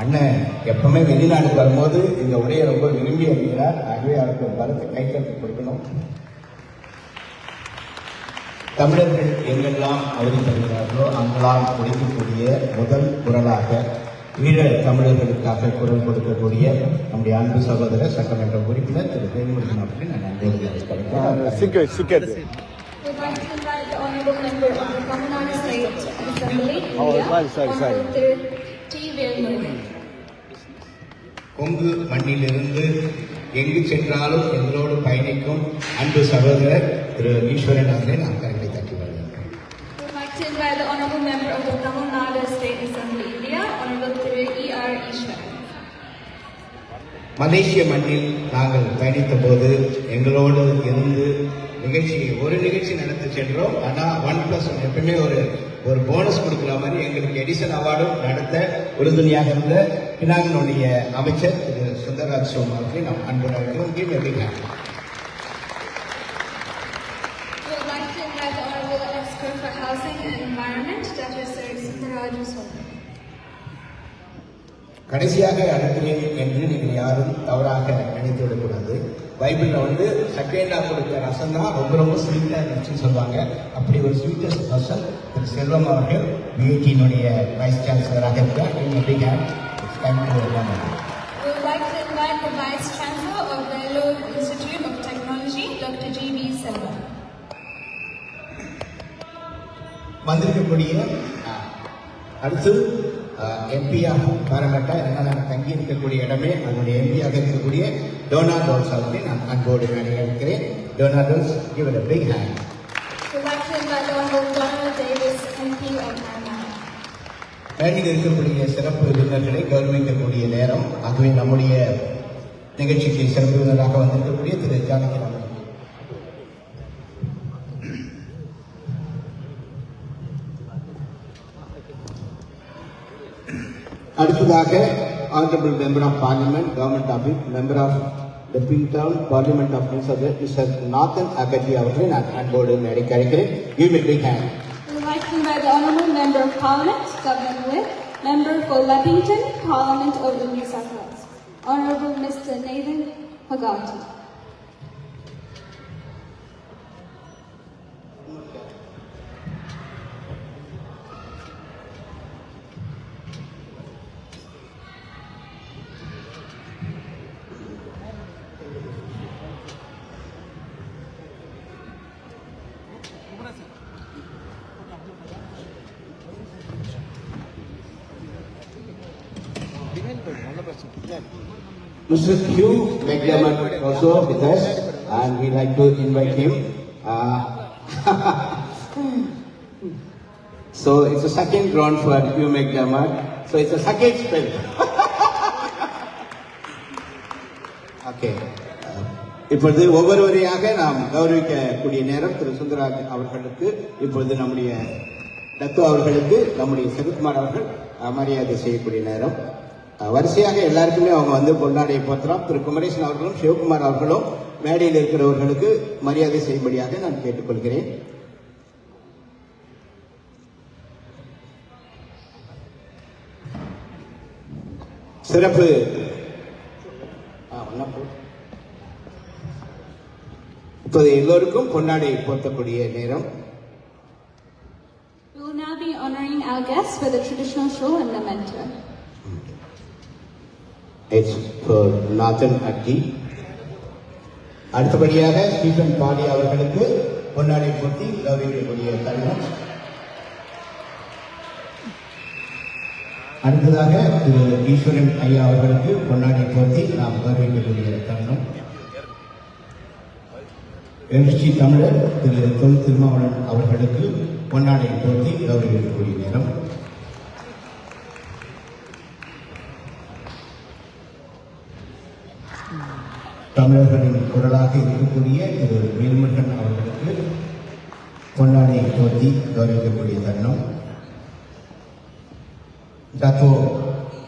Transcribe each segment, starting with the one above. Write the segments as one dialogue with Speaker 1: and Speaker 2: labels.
Speaker 1: அண்ணன் எப்பவுமே வெளிநாட்டுக்கு வரும்போது இந்த உடையை ரொம்ப விரும்பி அணிகிறார் ஆகவே அவருக்கு ஒரு பலத்தை கைத்தட்டு கொடுக்கணும். தமிழர்கள் எங்கெல்லாம் அவதிப்படுகிறார்களோ அங்கெல்லாம் ஒழிக்கக்கூடிய முதல் குரலாக ஈழ தமிழர்களுக்காக குரல் கொடுக்கக்கூடிய நம்முடைய அன்பு சகோதரர் சட்டமன்ற உறுப்பினர் திரு வேலுமுருகன் அவர்களை நான் நன்றி
Speaker 2: the Honorable Member the State Assembly,
Speaker 3: Oh, sorry,
Speaker 1: Kongu மண்ணிலிருந்து எங்கு சென்றாலும் எங்களோடு பயணிக்கும் அன்பு சகோதரர் திரு ஈஸ்வரன் அவர்களை நாம் கரங்களை தட்டி
Speaker 2: E.
Speaker 1: மலேசிய மண்ணில் நாங்கள் பயணித்த போது எங்களோடு இருந்து நிகழ்ச்சியை ஒரு நிகழ்ச்சி நடத்த சென்றோம் ஆனால் ஒன் பிளஸ் ஒன் எப்பவுமே ஒரு ஒரு போனஸ் கொடுக்குற மாதிரி எங்களுக்கு எடிசன் அவார்டும் நடத்த உறுதுணையாக இருந்த பினாங்கினுடைய அமைச்சர் திரு சுந்தரராஜ் சோம் அவர்களை நாம் அன்புடன்
Speaker 2: Sundaraju Swami.
Speaker 1: கடைசியாக அனுப்பினேன் என்று நீங்கள் யாரும் தவறாக நினைத்து விடக்கூடாது. பைபிளில் வந்து சக்கேண்டா கொடுத்த ரசம் தான் ரொம்ப ரொம்ப ஸ்வீட்டாக இருந்துச்சுன்னு சொல்லுவாங்க அப்படி ஒரு ஸ்வீட்டஸ்ட் பர்சன் திரு செல்வம் அவர்கள் பிஐடியினுடைய வைஸ் சான்சலராக இருக்கிறார்.
Speaker 2: G. V. Selvam.
Speaker 1: வந்திருக்கக்கூடிய அடுத்து எம்பியாக பாராமட்டா என்ன தங்கி இருக்கக்கூடிய இடமே அதனுடைய எம்பியாக இருக்கக்கூடிய டொனால்டோல்ஸ் அவர்களை நான் அன்போடு நான் இருக்கிறேன் டொனால்டோல்ஸ்
Speaker 2: டோல்ஸ் இவர் பிக் ஹேண்ட்
Speaker 1: மேடையில் இருக்கக்கூடிய சிறப்பு விருந்தினர்களை கௌரவிக்கக்கூடிய நேரம் அதுவே நம்முடைய நிகழ்ச்சிக்கு சிறப்பு விருந்தினராக வந்திருக்கக்கூடிய திரு ஜானகி ராமன் அடுத்ததாக honourable member of parliament government office member of the bing town parliament of mister Nathan அகர்ஜி அவர்களை நான் அன்போடு மேடைக்கு அழைக்கிறேன் give it big hand
Speaker 2: We would like to invite the Honorable Member of Parliament, Governor Whip, Member for Leppington, Parliament of the New South Wales, Honorable Mr. Nathan Hagati.
Speaker 1: Mr. Hugh McDermott also with us, and we like to invite him. Uh, so it's a second round for Hugh McDermott. So it's a second spell. okay. Uh, இப்பொழுது ஒவ்வொருவரையாக நாம் கௌரவிக்கக்கூடிய நேரம் திரு சுந்தரராஜ் அவர்களுக்கு இப்பொழுது நம்முடைய தத்து அவர்களுக்கு நம்முடைய சரத்குமார் அவர்கள் மரியாதை செய்யக்கூடிய நேரம் வரிசையாக எல்லாருக்குமே அவங்க வந்து பொன்னாடை போத்துறோம் திரு. குமரேசன் அவர்களும் சிவகுமார் அவர்களும் மேடையில் இருக்கிறவர்களுக்கு மரியாதை செய்யும்படியாக நான் கேட்டுக்கொள்கிறேன். சிறப்பு. இப்போது எல்லோருக்கும் பொன்னாடை போர்த்தக்கூடிய நேரம்.
Speaker 2: We will now be honoring our guests with a traditional show and memento.
Speaker 1: It's for Nathan அக்கி அடுத்தபடியாக ஸ்டீஃபன் பாடி அவர்களுக்கு பொன்னாடை போட்டி கௌரவிக்கக்கூடிய தருணம் அடுத்ததாக திரு ஈஸ்வரன் ஐயா அவர்களுக்கு பொன்னாடை போட்டி நாம் கௌரவிக்கக்கூடிய தருணம் எழுச்சி தமிழர் திரு தொல் திருமாவளன் அவர்களுக்கு பொன்னாடை போட்டி கௌரவிக்கக்கூடிய நேரம். தமிழர்களின் குரலாக இருக்கக்கூடிய திரு வேல்முருகன் அவர்களுக்கு பொன்னாடை போட்டி கௌரவிக்கக்கூடிய தருணம். தத்தோ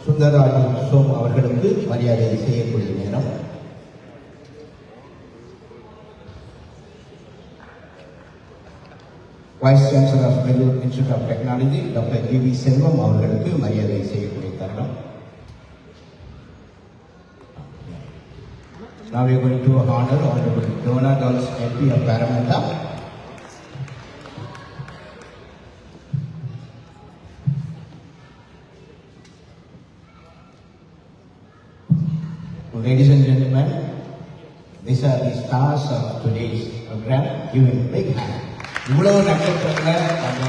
Speaker 1: சுந்தரராஜு சோம் அவர்களுக்கு மரியாதை செய்யக்கூடிய நேரம். Vice chancellor of Bangalore institute of technology doctor K V Selvam அவர்களுக்கு மரியாதை செய்யக்கூடிய தருணம். Now we are going to honor Honorable Dona Dulles, MP of Parramatta. Ladies and gentlemen, these are the stars of today's program. Give him a big hand. இவ்வளவு நட்சத்திரங்களை நம்ம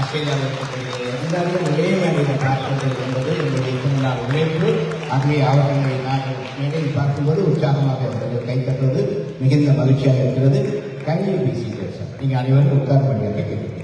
Speaker 1: ஆஸ்திரேலியாவில் இருக்கக்கூடிய எல்லாரும் ஒரே மாதிரி பார்ப்பது என்பது என்னுடைய திருநாள் உழைப்பு ஆகவே அவர்களை நாங்கள் மேடையில் பார்க்கும்போது உற்சாகமாக இருக்கிறது கை தட்டுவது மிகுந்த மகிழ்ச்சியாக இருக்கிறது. கையில் பேசி சார். நீங்கள் அனைவரும் உட்கார முடியாது கேட்கிறீங்க